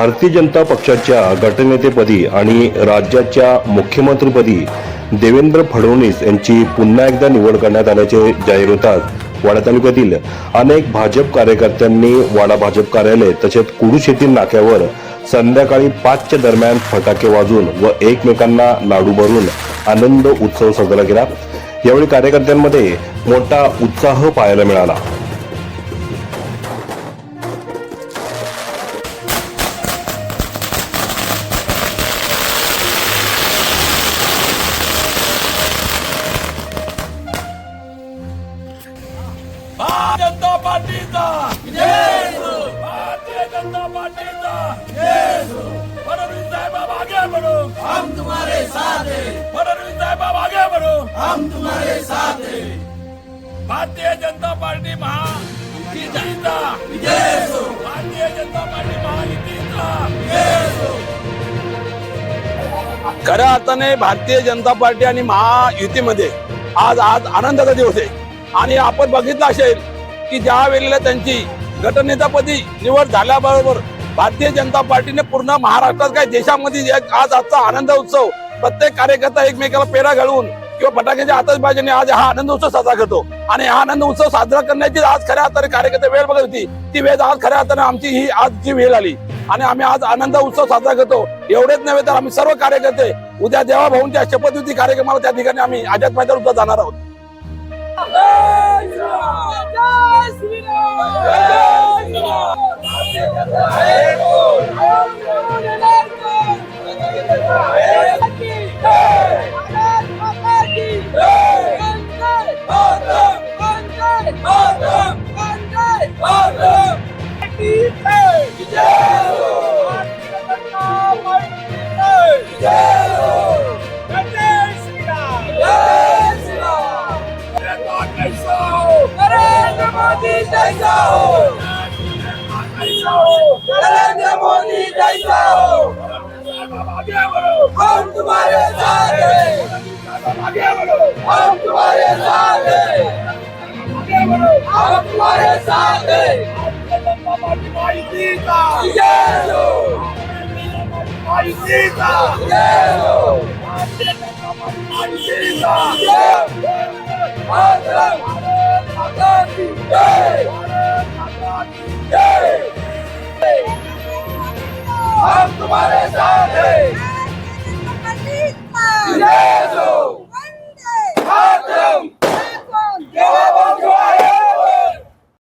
भारतीय जनता पक्षाच्या गटनेतेपदी आणि राज्याच्या मुख्यमंत्रीपदी देवेंद्र फडणवीस यांची पुन्हा एकदा निवड करण्यात आल्याचे जाहीर होतात वाडा तालुक्यातील अनेक भाजप कार्यकर्त्यांनी वाडा भाजप कार्यालय तसेच कुडूश येथील नाक्यावर संध्याकाळी पाचच्या दरम्यान फटाके वाजून व एकमेकांना लाडू भरून आनंद उत्सव साजरा केला. यावेळी कार्यकर्त्यांमध्ये मोठा उत्साह पाहायला मिळाला. जनता पार्टीचा. भारतीय जनता पार्टीचा. फडणवीस साहेब आप आगे बढ़ो. हम तुम्हारे साथ हैं. फडणवीस साहेब आप आगे बढ़ो. हम तुम्हारे साथ हैं. भारतीय जनता पार्टी भारतीय जनता पार्टी महायुतीचा खऱ्या अर्थाने भारतीय जनता पार्टी आणि महायुतीमध्ये आज आज आनंदाचा दिवस आहे. आणि आपण बघितलं असेल की ज्या वेळेला त्यांची गटनेतापदी निवड झाल्याबरोबर भारतीय जनता पार्टीने पूर्ण महाराष्ट्रात काय देशामध्ये एक आज आजचा आनंद उत्सव प्रत्येक कार्यकर्ता एकमेकाला पेरा घालून किंवा फटाक्याच्या आतषबाजीने आज हा आनंद उत्सव साजरा करतो. आणि हा आनंद उत्सव साजरा करण्याची आज खऱ्या अर्थाने कार्यकर्ते वेळ बघत होती. ती वेळ आज खऱ्या अर्थाने आमची ही आजची वेळ आली आणि आम्ही आज आनंद उत्सव साजरा करतो. एवढेच नव्हे तर आम्ही सर्व कार्यकर्ते उद्या देवाभाऊंच्या शपथविधी कार्यक्रमाला त्या ठिकाणी आम्ही आझाद मैदान सुद्धा जाणार आहोत. नरेंद्र मोदी जैसा हो नरेंद्र मोदी जैसा हो हम तुम्हारे साथ हैं। हम तुम्हारे साथ हैं। हम तुम्हारे साथ हैं। जय हो। जय हो। हम तुम्हारे साथ हैं